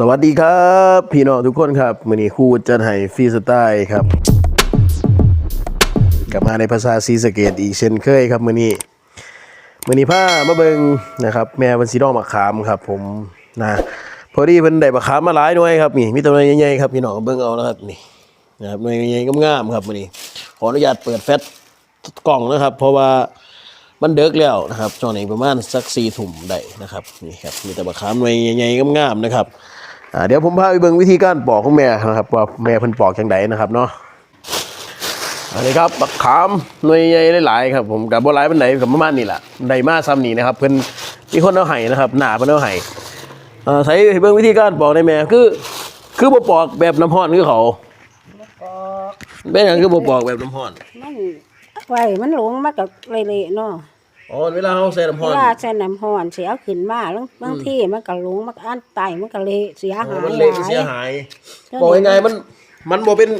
สวัสดีครับ พี่น้องทุกคนครับมือนี้คู่จันไห้ฟรีสไตล์ครับ กลับมาในภาษาซีสเกตอีกเช่นเคยครับมือนี้มือนี้ผ้ามาเบิงนะครับแม่เป็นสีดองมะขามครับ ผมนะพอดีเพิ่นได้มะขามมาหลายหน่วยครับนี่มีตัวใหญ่ๆครับพี่น้องเบิ่งเอานะครับนี่นะครับหน่วยใหญ่ๆงามๆครับมือนี้ขออนุญาตเปิดแฟลชกล่องนะครับ เพราะว่ามันเดิกแล้วนะครับช่วงนี้ประมาณสักสี่ถุ่มได้นะครับนี่ครับมีแต่มะขามหน่วยใหญ่ๆงามๆนะครับ เดี๋ยวผมพาไปเบิ่งวิธีการปอกของแม่นะครับว่าแม่เพิ่นปอกจังไดนะครับเนาะอันนี้ครับบักขามหน่วยใหญ่หลายๆครับผมกับบ่หลายปานใดกับประมาณนี้แหละได้มาซ้ำนี่นะครับเพิ่นมีคนเอาให้นะครับ หน้าเพิ่นเอาให้เอ่อใช้เบิ่งวิธีการปอกได้แม่คือ คือบ่ปอกแบบน้ำร้อนคือเขาก็เป็นหยังคือบ่ปอกแบบน้ำร้อนมันไว้มันหลงมากับเละๆเนาะ อ๋อเวลาเฮาใส่น้ำเวร้อนลาใส่น้ำห้อนเสียขึ้นมาแล้วบางทีมันก็หลงมันก็อันไตมันก็เละเสียอ๋อหายมันหเละลายเสียหายบอกยังไงมัน มันบ่เป็น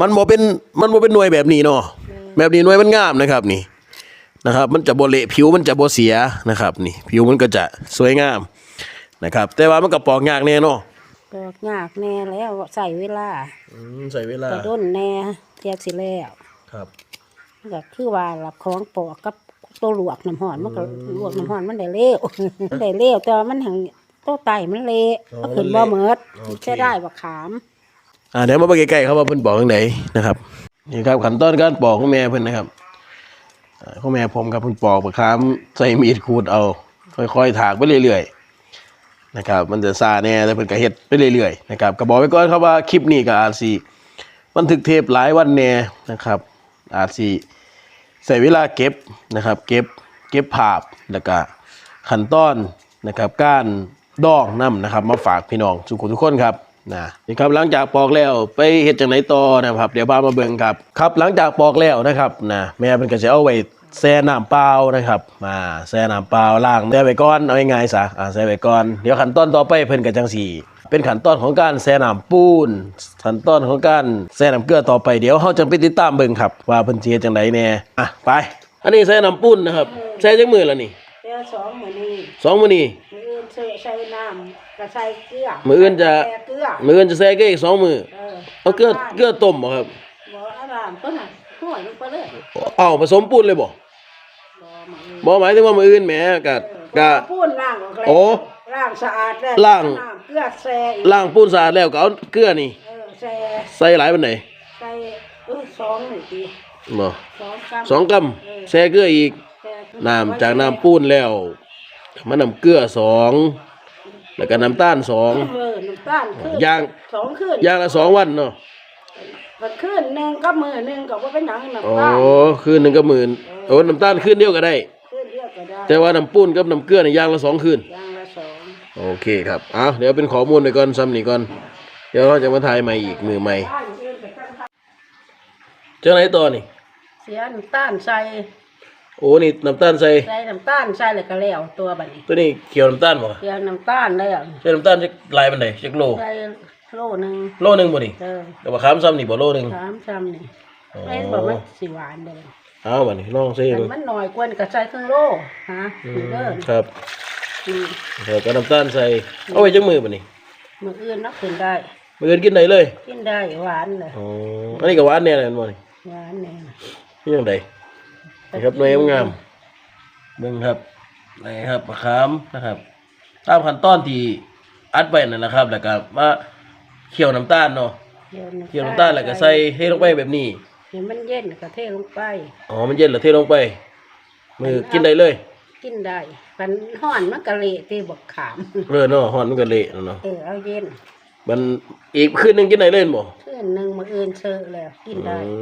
มันบ่เป็นมันบ่เป็นหน่วยแบบนี้เนาะแบบนี้หน่วยมันงามนะครับนี่นะครับ มันจะบ่เละผิวมันจะบ่เสียนะครับ นี่ ผิวมันก็จะสวยงามนะครับ แต่ว่ามันก็ปอกยากแน่เนาะก็ยากแน่แล้วใส่เวลาอืมใส่เวลาก็ด้นแน่เทียบสิแล้วครับ มันก็คือว่ารับของปอกกับตัวลวกน้ำห้อนมันก็ลวกน้ำห้อนมันได้เละมันได้เละแต่ว่ามันหังตัวไตมันเละอ๋อก็ขึ้นบ่เหมิดโอเคใช้ได้บักขามอ่าเดี๋ยวมาเบิ่งใกล้ๆครับว่าเพิ่นปอกจังไดนะครับนี่ครับขั้นตอนการปอกของแม่เพิ่นนะครับอ่าของแม่ผมครับเพิ่นปอกมะขามใส่มีดขูดเอา ค่อยๆถากไปเรื่อยๆนะครับมันจะซาแน่แต่เพิ่นก็เฮ็ดไปเรื่อยๆนะครับก็บอกไว้ก่อนครับว่าคลิปนี้ก็อาจสิบันทึกเทปหลายวันแน่นะครับ อาจสิใส่เวลาเก็บนะครับ เก็บเก็บภาพแล้วก็ขั้นตอนนะครับการดองน้ำนะครับ มาฝากพี่น้องทุกคนทุกคนครับนะนี่ครับหลังจากปอกแล้วไปเฮ็ดจังไหนต่อนะครับ เดี๋ยวพามาเบิ่งครับครับหลังจากปอกแล้วนะครับนะแม่เพิ่นก็จะเอาไว้แช่น้ำเปล่านะครับมาแช่น้ำเปล่าล้างแช่ไว้ก่อนเอาง่ายๆซะอ่าแช่ไว้ก่อนเดี๋ยวขั้นตอนต่อไปเพิ่นก็จังสี เป็นขั้นตอนของการแช่น้ำปูนขั้นตอนของการแช่น้ำเกลือต่อไปเดี๋ยวเฮาจะไปติดตามเบิ่งครับ ว่าเพิ่นสิเฮ็ดจังไดแน่อะไปอันนี้แช่น้ำปูนนะครับแช่จังมือแล้วนี่เดี๋ยวสองมื้อนี้สองมื้อนี้มืออื่นใส่ใส่น้ำก็ใส่เกลือมื้ออื่นจะใส่เกลือมื้ออื่นจะแช่เกลืออีกสองมื้อเออเอาเกลือเกลือต้มบ่ครับบ่เอาน้ำต้นน่ะห่วยลงไปเลยเอาผสมปูนเลยบ่บ่มื้ออื่นบ่หมายถึงว่ามื้ออื่นแหมกะกะพูนล้างออกแล้วโอ้ ล้างสะอาดแล้วล้าง น้ำเกลือแซ่อีกล้างปูนสะอาดแล้วก็เอาเกลือนี่ เออแซ่ใส่หลายปานใดใส่เออสองหนึ่งทีบ่สองกรัมสองกรัมแช่เกลืออีก แซ่น้ำจากน้ำปูนแล้วมาน้ำเกลือสองแล้วก็น้ำตาลสอง เออน้ำตาลขึ้นย่าง สองขึ้นอย่างละสองวันเนาะมันขึ้นหนึ่งก็มือหนึ่งก็บ่เป็นหยังอ๋อน้ำตาลคืนหนึงก็หมื่นโอ้น้ำตาลคืนเดียวก็ได้ ขึ้นเรียกก็ได้แต่ว่าน้ำปูนกับน้ำเกลือนี่อย่างละสองคืน อย่างละสอง โอเคครับเอาเดี๋ยวเป็นข้อมูลไปก่อนซ้ำนี่ก่อน เดี๋ยวเราจะมาถ่ายใหม่อีกมือใหม่เจ้าไหนต่อนี่ เสียน้ำตาลใส่โอ้นี่น้ำตาลใส่ใส่น้ำตาลใส่แล้วก็แล้วตัวบัดนี้ตัวนี้เกี่ยวน้ำตาลบ่เสียน้ำตาลแล้วใช้น้ำตาลจะลายมันไหนจักโล ใส่โลหนึงโลหนึงบ่นี่เออแต่ว่าค้ามซ้ำนี่บ่โลหนึงสามชามนี่อ๋อไม่บอกมันสิหวานเด้อเอาบัดนี้ลองซิแต่มันหน่อยกว่านี่ก็ใส่ครึ่งโลฮะอืนี่มเด้อครับ นี่เดี๋ยวก็น้ำตาลใส่เอาไว้จักมือบัดนี้มื้ออื่นนักกินได้ มื้ออื่นกินได้เลยกินได้หวานเลยอ๋ออันนี้ก็หวานแน่เลยบ่นี่หวานแน่นี่จังไดนี่ครับหน่วยงามๆเบิ่งครับนี่ครับมะขามนะครับ ตามขั้นตอนที่อัดไว้นั่นแหละครับ แล้วก็มาเคี่ยวน้ำตาลเนาะเคี่ยวน้ำตาลแล้วก็ใส่เทลงไปแบบนี้เดี๋ยวมันเย็นก็เทลงไป อ๋อ มันเย็นแล้วเทลงไป มือกินได้เลย กินได้มันห่อนมันก็เละตีบักขาม เออเนาะฮ้อนมันก็เละเนาะเออเอาเย็นมันอีกคืนหนึงกินได้เลยบ่ เพื่อนหนึ่งมื้ออื่นเชอะแล้วกินได้ อื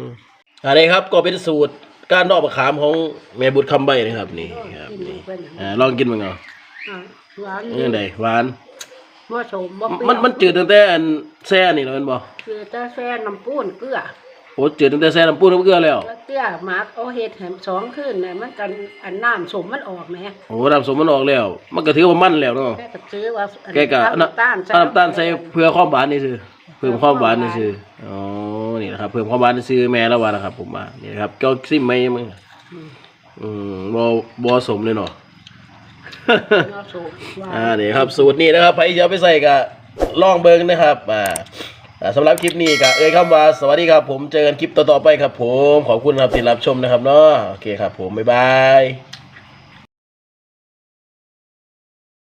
มอันนี้ครับก็เป็นสูตรการดอกมะขามของแม่บุตรคำใบนะครับนี่ครับกินนี่เป็นอ่าลองกินมั้งเอาอะหวานเรื่องใดหวาน บ่สมบ่เปรี้ยวมันมันจืดตั้งแต่อันแซ่นี่แล้วแม่นบ่คือแต่แซ่น้ำปูนเกลือ โอ้จืดตั้งแต่แซ่น้ำปูน้ำเกลือแล้ว แล้วเกลือหมักเอาเฮ็ดให้สองคืนเนี่ยมันกันอันน้ำสมมันออกแหมโอ้น้ำสมมันออกแล้ว มันก็ถือว่ามันแล้วเนาะแค่ก็ซื้อว่าอันแกก็น้ำตาลเอาน้ำตาลใส่เพื่อความหวานนี่ซื่อเพิ่มความหวานนี่ซื่ออ๋อนี่นะครับเพิ่มความหวานนี่ซื่อแม่แล้วว่านะครับ ผมว่านี่นะครับก็ซิมไหมมึงอืมบ่บ่สมเลยเนาะเอาสูตรว่าอ่านี่ครับสูตรนี้นะครับใครจะเอาไปใส่กับลองเบิ้งนะครับอ่าอ่า สำหรับคลิปนี้ก็เอ่ยคำว่าสวัสดีครับผมเจอกันคลิปต่อๆไปครับผมขอบคุณครับที่รับชมนะครับเนาะโอเคครับผมบ๊ายบาย